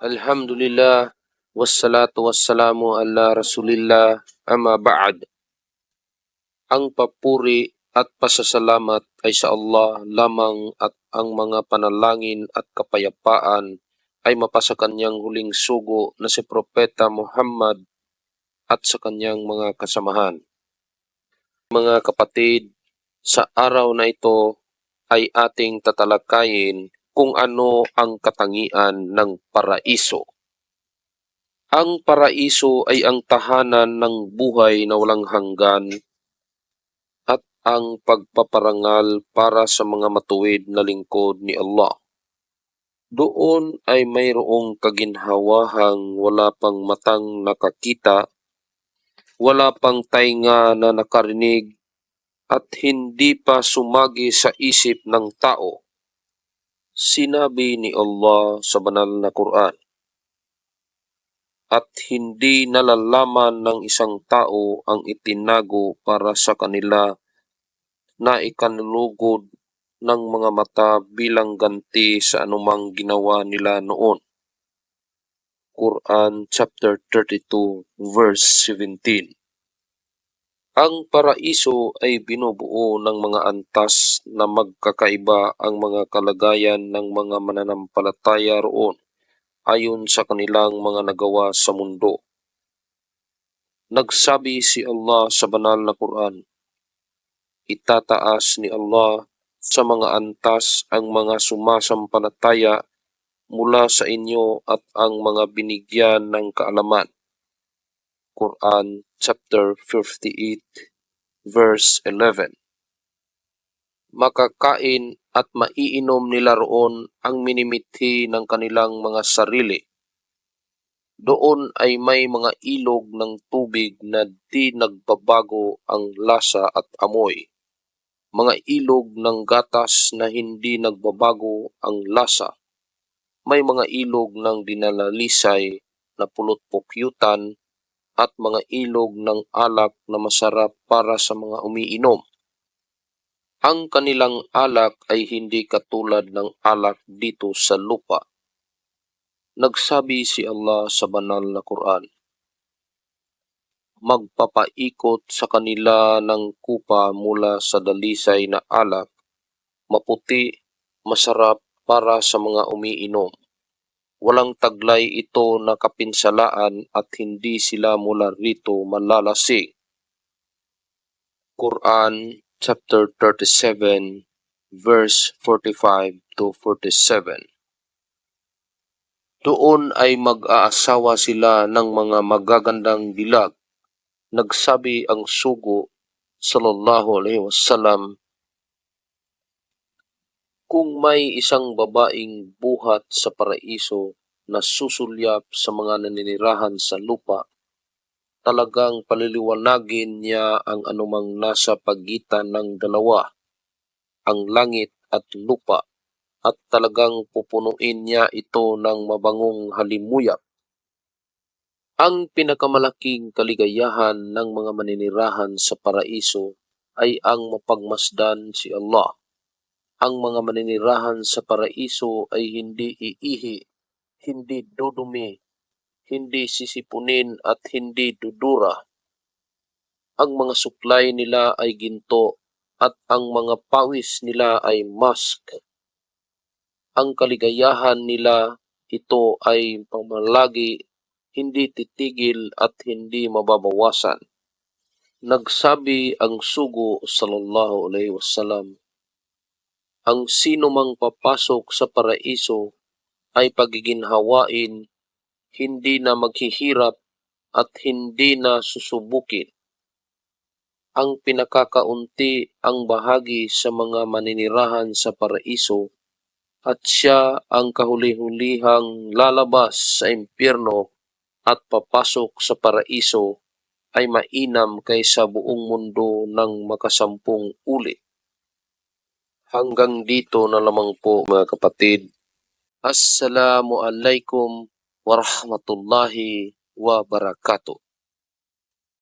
Alhamdulillah, wassalatu wassalamu ala rasulillah, amma ba'd. Ang papuri at pasasalamat ay sa Allah lamang at ang mga panalangin at kapayapaan ay mapasa kanyang huling sugo na si Propeta Muhammad at sa kanyang mga kasamahan. Mga kapatid, sa araw na ito ay ating tatalakayin kung ano ang katangian ng paraiso. Ang paraiso ay ang tahanan ng buhay na walang hanggan at ang pagpaparangal para sa mga matuwid na lingkod ni Allah. Doon ay mayroong kaginhawahang wala pang matang nakakita, wala pang tainga na nakarinig, at hindi pa sumagi sa isip ng tao Sinabi ni Allah sa banal na Quran, At hindi nalalaman ng isang tao ang itinago para sa kanila na ikanlugod ng mga mata bilang ganti sa anumang ginawa nila noon. Quran chapter 32 verse 17 ang paraiso ay binubuo ng mga antas na magkakaiba ang mga kalagayan ng mga mananampalataya roon ayon sa kanilang mga nagawa sa mundo. Nagsabi si Allah sa banal na Quran, Itataas ni Allah sa mga antas ang mga sumasampalataya mula sa inyo at ang mga binigyan ng kaalaman Quran chapter 58 verse 11. Makakain at maiinom nila roon ang minimithi ng kanilang mga sarili. Doon ay may mga ilog ng tubig na di nagbabago ang lasa at amoy. Mga ilog ng gatas na hindi nagbabago ang lasa. May mga ilog ng dinalalisay na pulot-pukyutan at mga ilog ng alak na masarap para sa mga umiinom. Ang kanilang alak ay hindi katulad ng alak dito sa lupa. Nagsabi si Allah sa banal na Quran, Magpapaikot sa kanila ng kupa mula sa dalisay na alak, maputi, masarap para sa mga umiinom Walang taglay ito na kapinsalaan at hindi sila mula rito malalasing. Quran chapter 37 verse 45 to 47 Doon ay mag-aasawa sila ng mga magagandang dilag. Nagsabi ang sugo sallallahu alaihi wasallam kung may isang babaeng buhat sa paraiso na susulyap sa mga naninirahan sa lupa, talagang paliliwanagin niya ang anumang nasa pagitan ng dalawa, ang langit at lupa, at talagang pupunuin niya ito ng mabangong halimuyak. Ang pinakamalaking kaligayahan ng mga maninirahan sa paraiso ay ang mapagmasdan si Allah ang mga maninirahan sa paraiso ay hindi iihi, hindi dudumi, hindi sisipunin at hindi dudura. Ang mga suklay nila ay ginto at ang mga pawis nila ay mask. Ang kaligayahan nila ito ay pamalagi, hindi titigil at hindi mababawasan. Nagsabi ang sugo sallallahu alaihi wasallam, ang sino mang papasok sa paraiso ay pagiginhawain, hindi na maghihirap at hindi na susubukin. Ang pinakakaunti ang bahagi sa mga maninirahan sa paraiso at siya ang kahuli-hulihang lalabas sa impyerno at papasok sa paraiso ay mainam kaysa buong mundo ng makasampung ulit. Hanggang dito na lamang po mga kapatid. Assalamu alaikum warahmatullahi wabarakatuh.